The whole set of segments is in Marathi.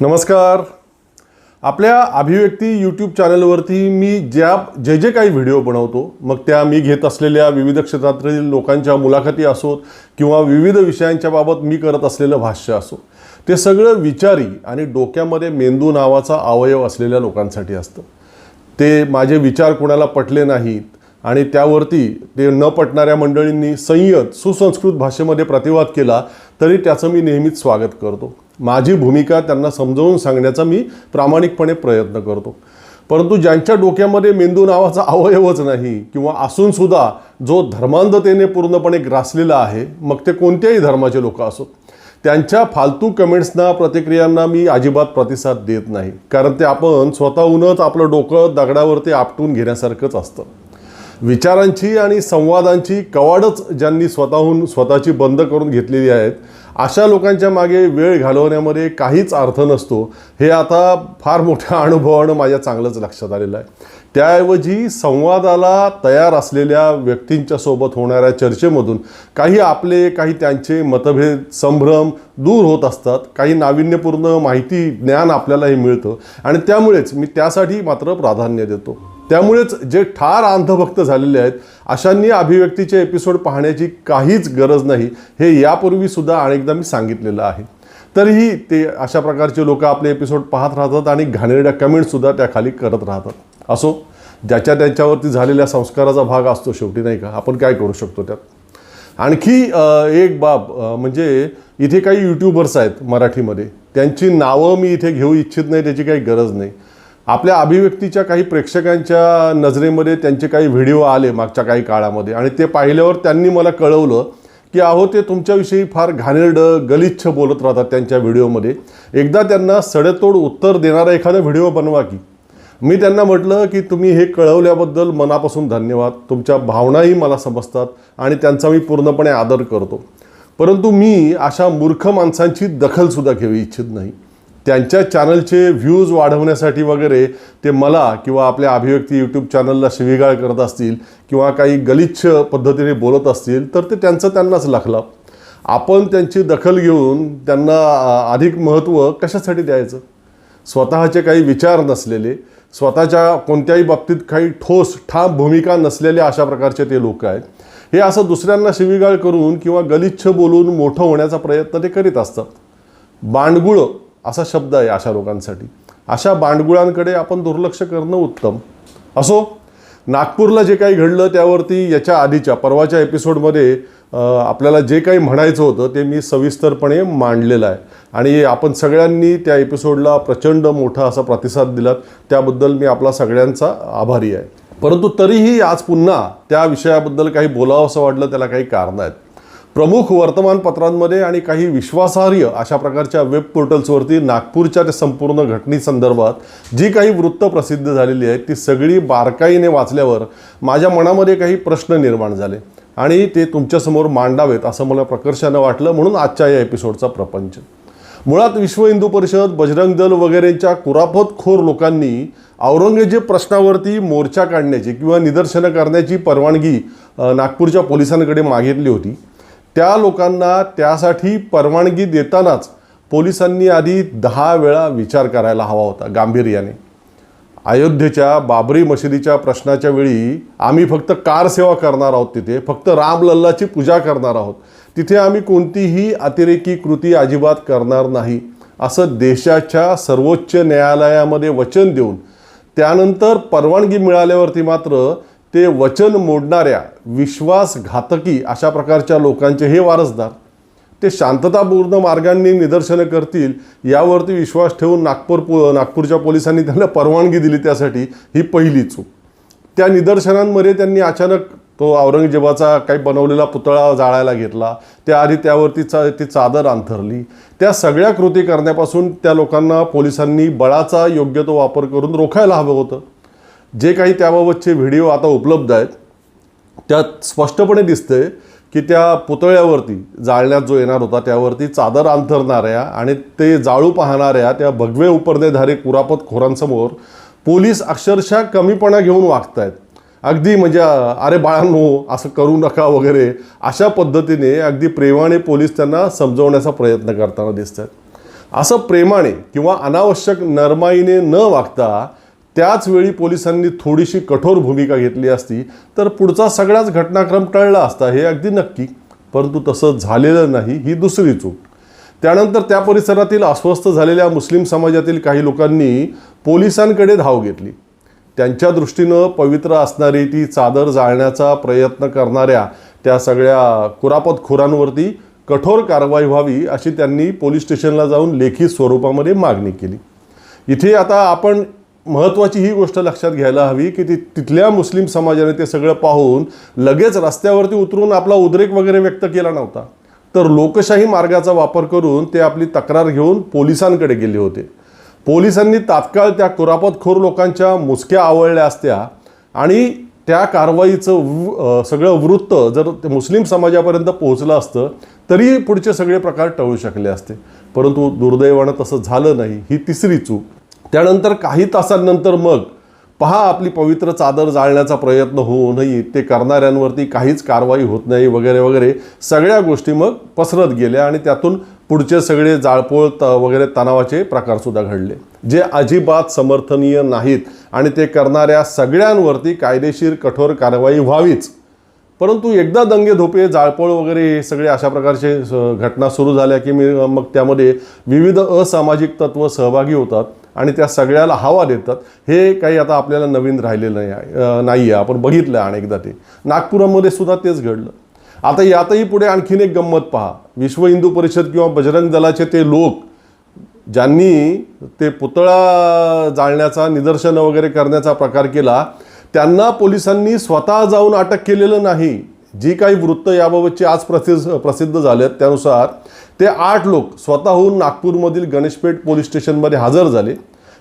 नमस्कार. आपल्या अभिव्यक्ती यूट्यूब चॅनलवरती मी ज्या जे जे काही व्हिडिओ बनवतो मग त्या मी घेत असलेल्या विविध क्षेत्रातील लोकांच्या मुलाखती असोत किंवा विविध विषयांच्या बाबत मी करत असलेलं भाष्य असो ते सगळं विचारी आणि डोक्यामध्ये मेंदू नावाचा अवयव असलेल्या लोकांसाठी असतं. ते माझे विचार कोणाला पटले नाहीत आणि त्यावरती ते न पटणाऱ्या मंडळींनी संयत सुसंस्कृत भाषेमध्ये प्रतिवाद केला तरी त्याचं मी नेहमीच स्वागत करतो. माझी भूमिका त्यांना समजावून सांगण्याचा मी प्रामाणिकपणे प्रयत्न करतो. परंतु ज्यांच्या डोक्यामध्ये मेंदू नावाचा अवयवच नाही किंवा असूनसुद्धा जो धर्मांधतेने पूर्णपणे ग्रासलेला आहे मग ते कोणत्याही धर्माचे लोक असोत त्यांच्या फालतू कमेंट्सना प्रतिक्रियांना मी अजिबात प्रतिसाद देत नाही. कारण ते आपण स्वतःहूनच आपलं डोकं दगडावरती आपटून घेण्यासारखंच असतं. विचारांची आणि संवादांची कवाडच ज्यांनी स्वतःहून स्वतःची बंद करून घेतलेली आहेत अशा लोकांच्या मागे वेळ घालवण्यामध्ये काहीच अर्थ नसतो. हे आता फार मोठ्या अनुभवानं माझ्या चांगलंच लक्षात आलेलं आहे. त्याऐवजी संवादाला तयार असलेल्या व्यक्तींच्या सोबत होणाऱ्या चर्चेमधून काही आपले काही त्यांचे मतभेद संभ्रम दूर होत असतात. काही नाविन्यपूर्ण माहिती ज्ञान आपल्यालाही मिळतं. आणि त्यामुळेच मी त्यासाठी मात्र प्राधान्य देतो. त्यामुळेच जे ठार अंधभक्त झालेले आहेत अशांनी अभिव्यक्तीचे एपिसोड पाहण्याची काहीच गरज नाही हे यापूर्वी सुद्धा अनेकदा मी सांगितलेलं आहे. तरीही ते अशा प्रकारचे लोक आपले एपिसोड पाहत राहतात आणि घाणेरड्या कमेंटसुद्धा त्याखाली करत राहतात. असो ज्याच्या त्यांच्यावरती झालेल्या संस्काराचा भाग असतो शेवटी नाही का? आपण काय करू शकतो त्यात? आणखी एक बाब म्हणजे इथे काही यूट्यूबर्स आहेत मराठीमध्ये. त्यांची नावं मी इथे घेऊ इच्छित नाही त्याची काही गरज नाही. आपल्या अभिव्यक्तीच्या काही प्रेक्षकांच्या नजरेमध्ये त्यांचे काही व्हिडिओ आले मागच्या काही काळामध्ये आणि ते पाहिल्यावर त्यांनी मला कळवलं की अहो ते तुमच्याविषयी फार घाणेरडं गलिच्छ बोलत राहतात त्यांच्या व्हिडिओमध्ये. एकदा त्यांना सडेतोड उत्तर देणारा एखादा व्हिडिओ बनवा की. मी त्यांना म्हटलं की तुम्ही हे कळवल्याबद्दल मनापासून धन्यवाद. तुमच्या भावनाही मला समजतात आणि त्यांचा मी पूर्णपणे आदर करतो. परंतु मी अशा मूर्ख माणसांची दखलसुद्धा घेऊ इच्छित नाही. त्यांच्या चॅनलचे व्ह्यूज वाढवण्यासाठी वगैरे ते मला किंवा आपल्या अभिव्यक्ती यूट्यूब चॅनलला शिवीगाळ करत असतील किंवा काही गलिच्छ पद्धतीने बोलत असतील तर ते त्यांचं त्यांनाच लागलं. आपण त्यांची दखल घेऊन त्यांना अधिक महत्त्व कशासाठी द्यायचं? स्वतःचे काही विचार नसलेले स्वतःच्या कोणत्याही बाबतीत काही ठोस ठाम भूमिका नसलेले अशा प्रकारचे ते लोक आहेत. हे असं दुसऱ्यांना शिवीगाळ करून किंवा गलिच्छ बोलून मोठं होण्याचा प्रयत्न ते करीत असतात. बांडगुळं असा शब्द आहे अशा लोकांसाठी अशा बांडगुळांकडे आपण दुर्लक्ष करणं उत्तम. असो नागपूरला जे काही घडलं त्यावरती याच्या आधीच्या परवाच्या एपिसोडमध्ये आपल्याला जे काही म्हणायचं होतं ते मी सविस्तरपणे मांडलेलं आहे. आणि आपण सगळ्यांनी त्या एपिसोडला प्रचंड मोठा असा प्रतिसाद दिलात. त्याबद्दल मी आपला सगळ्यांचा आभारी आहे. परंतु तरीही आज पुन्हा त्या विषयाबद्दल काही बोलावं असं वाटलं त्याला काही कारणं आहेत. प्रमुख वर्तमानपत्रांमध्ये आणि काही विश्वासार्ह अशा प्रकारच्या वेब पोर्टल्सवरती नागपूरच्या त्या संपूर्ण घटनेसंदर्भात जी काही वृत्त प्रसिद्ध झालेली आहेत ती सगळी बारकाईने वाचल्यावर माझ्या मनामध्ये काही प्रश्न निर्माण झाले. आणि ते तुमच्यासमोर मांडावेत असं मला प्रकर्षानं वाटलं म्हणून आजच्या या एपिसोडचा प्रपंच. मुळात विश्व हिंदू परिषद बजरंग दल वगैरेंच्या कुरापतखोर लोकांनी औरंगजेब प्रश्नावरती मोर्चा काढण्याची किंवा निदर्शनं करण्याची परवानगी नागपूरच्या पोलिसांकडे मागितली होती. त्या लोकांना त्यासाठी परवानगी देतानाच पोलिसांनी आधी दहा वेळा विचार करायला हवा होता गांभीर्याने. अयोध्येच्या बाबरी मशिदीच्या प्रश्नाच्या वेळी आम्ही फक्त कार सेवा करणार आहोत तिथे फक्त रामलल्लाची पूजा करणार आहोत. तिथे आम्ही कोणतीही अतिरेकी कृती अजिबात करणार नाही असं देशाच्या सर्वोच्च न्यायालयामध्ये वचन देऊन त्यानंतर परवानगी मिळाल्यावरती मात्र ते वचन मोडणाऱ्या विश्वासघातकी अशा प्रकारच्या लोकांचे हे वारसदार ते शांततापूर्ण मार्गांनी निदर्शनं करतील यावरती विश्वास ठेवून नागपूर पो नागपूरच्या पोलिसांनी त्यांना परवानगी दिली त्यासाठी ही पहिली चूक. त्या निदर्शनांमध्ये त्यांनी अचानक तो औरंगजेबाचा काही बनवलेला पुतळा जाळायला घेतला त्याआधी त्यावरती चा ती चादर अंथरली. त्या सगळ्या कृती करण्यापासून त्या लोकांना पोलिसांनी बळाचा योग्य तो वापर करून रोखायला हवं होतं. जे काही त्याबाबतचे व्हिडिओ आता उपलब्ध आहेत त्यात स्पष्टपणे दिसते की त्या पुतळ्यावरती जाळण्यात जो येणार होता त्यावरती चादर अंथरणाऱ्या आणि ते जाळू पाहणाऱ्या त्या भगवे उपरदेधारी कुरापतखोरांसमोर पोलीस अक्षरशः कमीपणा घेऊन वागतायत. अगदी म्हणजे अरे बाळांनो असं करू नका वगैरे अशा पद्धतीने अगदी प्रेमाने पोलीस त्यांना समजवण्याचा प्रयत्न करताना दिसत आहेत असं प्रेमाने किंवा अनावश्यक नरमाईने न वागता त्याचवेळी पोलिसांनी थोडीशी कठोर भूमिका घेतली असती तर पुढचा सगळाच घटनाक्रम टळला असता हे अगदी नक्की. परंतु तसं झालेलं नाही ही दुसरी चूक. त्यानंतर त्या परिसरातील अस्वस्थ झालेल्या मुस्लिम समाजातील काही लोकांनी पोलिसांकडे धाव घेतली. त्यांच्या दृष्टीनं पवित्र असणारी ती चादर जाळण्याचा प्रयत्न करणाऱ्या त्या सगळ्या कुरापतखोरांवरती कठोर कारवाई व्हावी अशी त्यांनी पोलीस स्टेशनला जाऊन लेखी स्वरूपामध्ये मागणी केली. इथे आता आपण महत्त्वाची ही गोष्ट लक्षात घ्यायला हवी की ती तिथल्या मुस्लिम समाजाने ते सगळं पाहून लगेच रस्त्यावरती उतरून आपला उद्रेक वगैरे व्यक्त केला नव्हता. तर लोकशाही मार्गाचा वापर करून ते आपली तक्रार घेऊन पोलिसांकडे गेले होते. पोलिसांनी तात्काळ त्या कुरापतखोर लोकांच्या मुसक्या आवळल्या असत्या आणि त्या कारवाईचं सगळं वृत्त जर ते मुस्लिम समाजापर्यंत पोहोचलं असतं तरी पुढचे सगळे प्रकार टळू शकले असते. परंतु दुर्दैवानं तसं झालं नाही. ही तिसरी चूक. त्यानंतर काही तासांनंतर मग पहा आपली पवित्र चादर जाळण्याचा प्रयत्न होऊनही ते करणाऱ्यांवरती काहीच कारवाई होत नाही वगैरे वगैरे. सगळ्या गोष्टी मग पसरत गेल्या आणि त्यातून पुढचे सगळे जाळपोळ त वगैरे तणावाचे प्रकारसुद्धा घडले. जे अजिबात समर्थनीय नाहीत आणि ते करणाऱ्या सगळ्यांवरती कायदेशीर कठोर कारवाई व्हावीच. परंतु एकदा दंगे धोपे जाळपोळ वगैरे हे सगळे अशा प्रकारचे घटना सुरू झाल्या की मी मग त्यामध्ये विविध असामाजिक तत्व सहभागी होतात. आणि त्या सगळ्याला हवा देतात. हे काही आता आपल्याला नवीन राहिलेलं नाही आहे. नाही आहे आपण बघितलं आहे अनेकदा ते. नागपुरामध्ये सुद्धा तेच घडलं. आता यातही पुढे आणखीन एक गंमत पहा. विश्व हिंदू परिषद किंवा बजरंग दलाचे ते लोक ज्यांनी ते पुतळा जाळण्याचा निदर्शनं वगैरे करण्याचा प्रकार केला त्यांना पोलिसांनी स्वतः जाऊन अटक केलेलं नाही. जी काही वृत्त याबाबतची आज प्रसिद्ध प्रसिद्ध झालेत त्यानुसार ते आठ लोक स्वतःहून नागपूरमधील गणेशपेठ पोलीस स्टेशनमध्ये हजर झाले.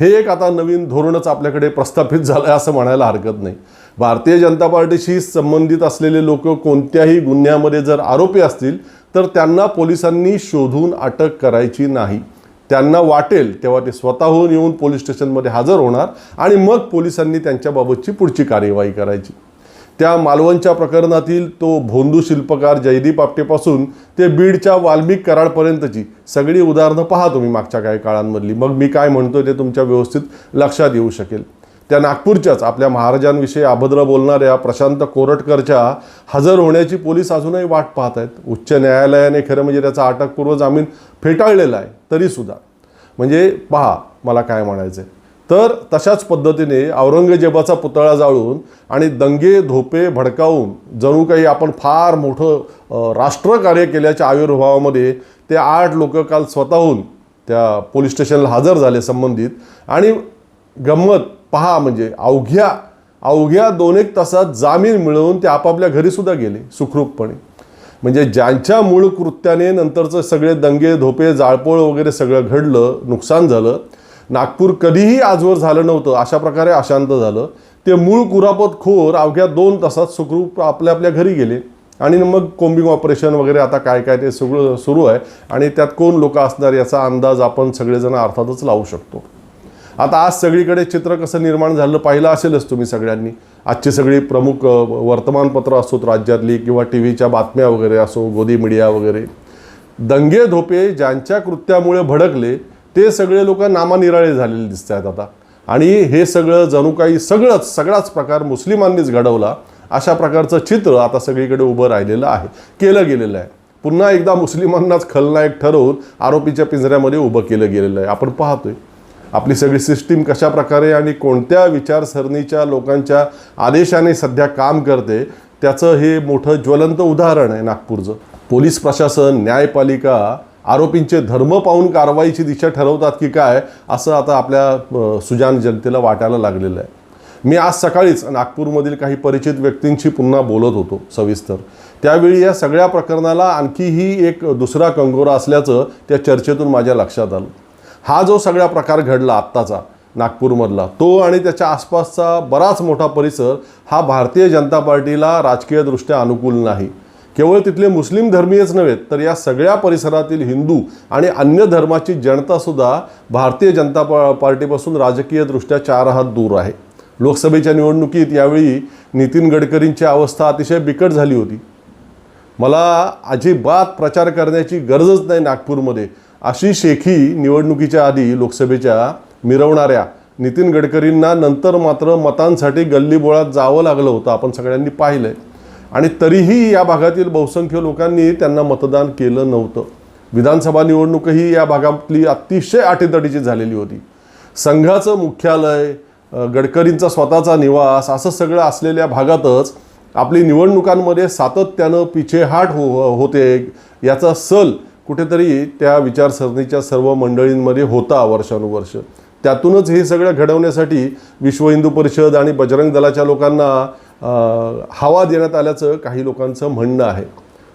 हे एक आता नवीन धोरणच आपल्याकडे प्रस्थापित झालं आहे असं म्हणायला हरकत नाही. भारतीय जनता पार्टीशी संबंधित असलेले लोक कोणत्याही गुन्ह्यामध्ये जर आरोपी असतील तर त्यांना पोलिसांनी शोधून अटक करायची नाही. त्यांना वाटेल तेव्हा ते स्वतःहून येऊन पोलीस स्टेशनमध्ये हजर होणार आणि मग पोलिसांनी त्यांच्याबाबतची पुढची कार्यवाही करायची. त्या मालवणच्या प्रकरणातील तो भोंदू शिल्पकार जयदीप आपटेपासून ते बीडच्या वाल्मिक कराडपर्यंतची. सगळी उदाहरणं पहा तुम्ही मागच्या काही काळांमधली. मग मी काय म्हणतो ते तुमच्या व्यवस्थित लक्षात येऊ शकेल. त्या नागपूरच्याच आपल्या महाराजांविषयी अभद्र बोलणाऱ्या प्रशांत कोरटकरच्या हजर होण्याची पोलीस अजूनही वाट पाहत आहेत उच्च न्यायालयाने खरं म्हणजे त्याचा अटकपूर्व जामीन फेटाळलेला आहे तरीसुद्धा. म्हणजे पहा मला काय म्हणायचं आहे तर तशाच पद्धतीने औरंगजेबाचा पुतळा जाळून आणि दंगे धोपे भडकावून जणू काही आपण फार मोठं राष्ट्रकार्य केल्याच्या आविर्भावामध्ये ते आठ लोक काल स्वतःहून त्या पोलीस स्टेशनला हजर झाले संबंधित. आणि गंमत पहा म्हणजे अवघ्या अवघ्या दोन एक तासात जामीन मिळवून ते आपापल्या घरीसुद्धा गेले सुखरूपपणे. म्हणजे ज्यांच्या मूळ कृत्याने नंतरचं सगळे दंगे धोपे जाळपोळ वगैरे सगळं घडलं नुकसान झालं नागपूर कधीही आजवर झालं नव्हतं. अशा प्रकारे अशांत झालं. ते मूळ कुरापत खोर अवघ्या दोन तासात सुखरूप आपल्या आपल्या घरी गेले. आणि मग कोम्बिंग ऑपरेशन वगैरे आता काय काय ते सगळं सुरू आहे. आणि त्यात कोण लोक असणार याचा अंदाज आपण सगळेजण अर्थातच लावू शकतो. आता आज सगळीकडे चित्र कसं निर्माण झालं पाहिलं असेलच तुम्ही सगळ्यांनी. आजची सगळी प्रमुख वर्तमानपत्रं वर्तमानपत्र असोत राज्यातली किंवा टी व्हीच्या बातम्या वगैरे असो गोदी मीडिया वगैरे. दंगे धोपे ज्यांच्या कृत्यामुळे भडकले ते सगळे लोक नामानिराळे झालेले दिसत आहेत आता. आणि हे सगळं जणू काही सगळंच सगळाच प्रकार मुस्लिमांनीच घडवला अशा प्रकारचं चित्र आता सगळीकडे उभं राहिलेलं आहे केलं गेलेलं आहे. पुन्हा एकदा मुस्लिमांनाच खलनायक ठरवून आरोपीच्या पिंजऱ्यामध्ये उभं केलं गेलेलं आहे. आपण पाहतोय आपली सगळी सिस्टीम कशा प्रकारे आणि कोणत्या विचारसरणीच्या लोकांच्या आदेशाने सध्या काम करते त्याचं हे मोठं ज्वलंत उदाहरण आहे नागपूरचं. पोलीस प्रशासन न्यायपालिका आरोपींचे धर्म पाहून कारवाईची दिशा ठरवतात की काय असं आता आपल्या सुजान जनतेला वाटायला लागलेलं आहे. मी आज सकाळीच नागपूरमधील काही परिचित व्यक्तींशी पुन्हा बोलत होतो सविस्तर. त्यावेळी या सगळ्या प्रकरणाला आणखीही एक दुसरा कंगोरा असल्याचं त्या चर्चेतून माझ्या लक्षात आलं. हा जो सगळा प्रकार घडला आत्ताचा नागपूरमधला तो आणि त्याच्या आसपासचा बराच मोठा परिसर हा भारतीय जनता पार्टीला राजकीयदृष्ट्या अनुकूल नाही. केवळ तिथले मुस्लिम धर्मीयच नव्हे तर या सगळ्या परिसरातील हिंदू आणि अन्य धर्माची जनतासुद्धा भारतीय जनता पा पार्टीपासून राजकीयदृष्ट्या चार हात दूर आहे. लोकसभेच्या निवडणुकीत यावेळी नितीन गडकरींची अवस्था अतिशय बिकट झाली होती. मला अजिबात प्रचार करण्याची गरजच नाही नागपूरमध्ये अशी शेखी निवडणुकीच्या आधी लोकसभेच्या मिरवणाऱ्या नितीन गडकरींना नंतर मात्र मतांसाठी गल्लीबोळात जावं लागलं होतं. आपण सगळ्यांनी पाहिलं आहे आणि तरीही या भागातील बहुसंख्य लोकांनी त्यांना मतदान केलं नव्हतं. विधानसभा निवडणूकही या भागातली अतिशय अटीतटीची झालेली होती. संघाचं मुख्यालय गडकरींचा स्वतःचा निवास असं सगळं असलेल्या भागातच आपली निवडणुकांमध्ये सातत्यानं पिछेहाट हो होते याचा सल कुठेतरी त्या विचारसरणीच्या सर्व मंडळींमध्ये होता वर्षानुवर्ष. त्यातूनच हे सगळं घडवण्यासाठी विश्व हिंदू परिषद आणि बजरंग दलाच्या लोकांना हवा देण्यात आल्याचं काही लोकांचं म्हणणं आहे.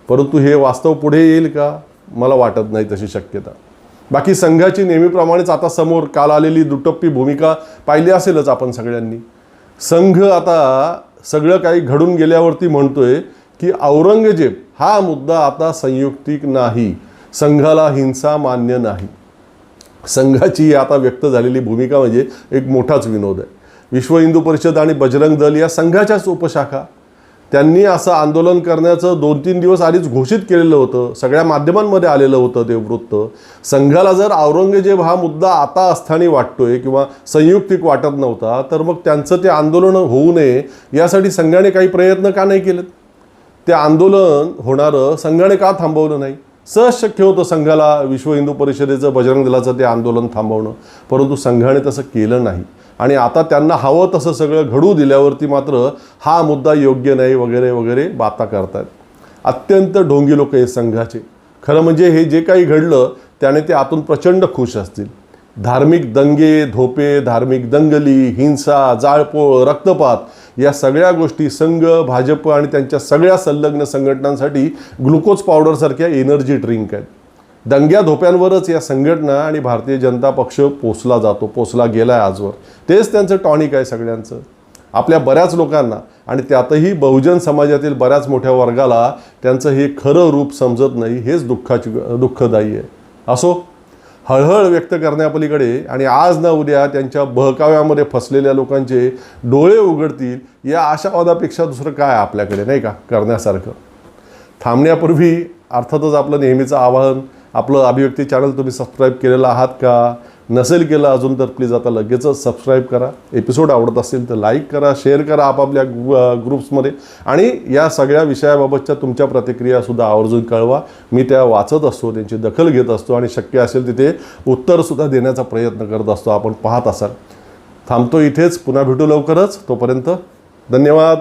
परंतु हे वास्तव पुढे येईल का? मला वाटत नाही तशी शक्यता. बाकी संघाची नेहमीप्रमाणेच आता समोर काल आलेली दुटप्पी भूमिका पाहिली असेलच आपण सगळ्यांनी. संघ आता सगळं काही घडून गेल्यावरती म्हणतोय की औरंगजेब हा मुद्दा आता संयुक्तिक नाही. संघाला हिंसा मान्य नाही. संघाची आता व्यक्त झालेली भूमिका म्हणजे एक मोठाच विनोद आहे. विश्व हिंदू परिषद आणि बजरंग दल या संघाच्याच उपशाखा. त्यांनी असं आंदोलन करण्याचं दोन तीन दिवस आधीच घोषित केलेलं होतं. सगळ्या माध्यमांमध्ये आलेलं होतं ते वृत्त. संघाला जर औरंगजेब हा मुद्दा आता असताना वाटतोय किंवा संयुक्तिक वाटत नव्हता तर मग त्यांचं ते आंदोलन होऊ नये यासाठी संघाने काही प्रयत्न का नाही केलेत? ते आंदोलन होणारं संघाने का थांबवलं नाही? सहज शक्य होतं संघाला विश्व हिंदू परिषदेचं बजरंग दलाचं ते आंदोलन थांबवणं. परंतु संघाने तसं केलं नाही. आणि आता त्यांना हवं तसं सगळं घडू दिल्यावरती मात्र हा मुद्दा योग्य नाही वगैरे वगैरे बाता करतात अत्यंत ढोंगी लोक हे संघाचे. खरं म्हणजे हे जे काही घडलं त्याने ते आतून प्रचंड खुश असतील. धार्मिक दंगे धोपे धार्मिक दंगली हिंसा जाळपोळ रक्तपात या सगळ्या गोष्टी संघ भाजप आणि त्यांच्या सगळ्या संलग्न संघटनांसाठी ग्लुकोज पावडरसारख्या एनर्जी ड्रिंक आहेत. दंग्या धोप्यांवरच या संघटना आणि भारतीय जनता पक्ष पोचला जातो पोचला गेला आहे आजवर. तेच त्यांचं टॉनिक आहे सगळ्यांचं. आपल्या बऱ्याच लोकांना आणि त्यातही बहुजन समाजातील बऱ्याच मोठ्या वर्गाला त्यांचं हे खरं रूप समजत नाही हेच दुःखाची दुःखदायी आहे. असो हळहळ व्यक्त करण्यापलीकडे आणि आज ना उद्या त्यांच्या बहकाव्यामध्ये फसलेल्या लोकांचे डोळे उघडतील या आशावादापेक्षा दुसरं काय आपल्याकडे नाही का? करण्यासारखं. थांबण्यापूर्वी अर्थातच आपलं नेहमीचं आवाहन आपलं अभिव्यक्ती चॅनल तुम्ही सबस्क्राईब केलेलं आहात का? नसेल केलं अजून तर प्लीज आता लगेचच सबस्क्राईब करा. एपिसोड आवडत असेल तर लाईक करा शेअर करा आपापल्या ग्रुप्समध्ये आणि या सगळ्या विषयाबाबतच्या तुमच्या प्रतिक्रियासुद्धा आवर्जून कळवा. मी त्या वाचत असतो त्यांची दखल घेत असतो आणि शक्य असेल तिथे उत्तरसुद्धा देण्याचा प्रयत्न करत असतो. आपण पाहत असाल. थांबतो इथेच पुन्हा भेटू लवकरच. तोपर्यंत धन्यवाद.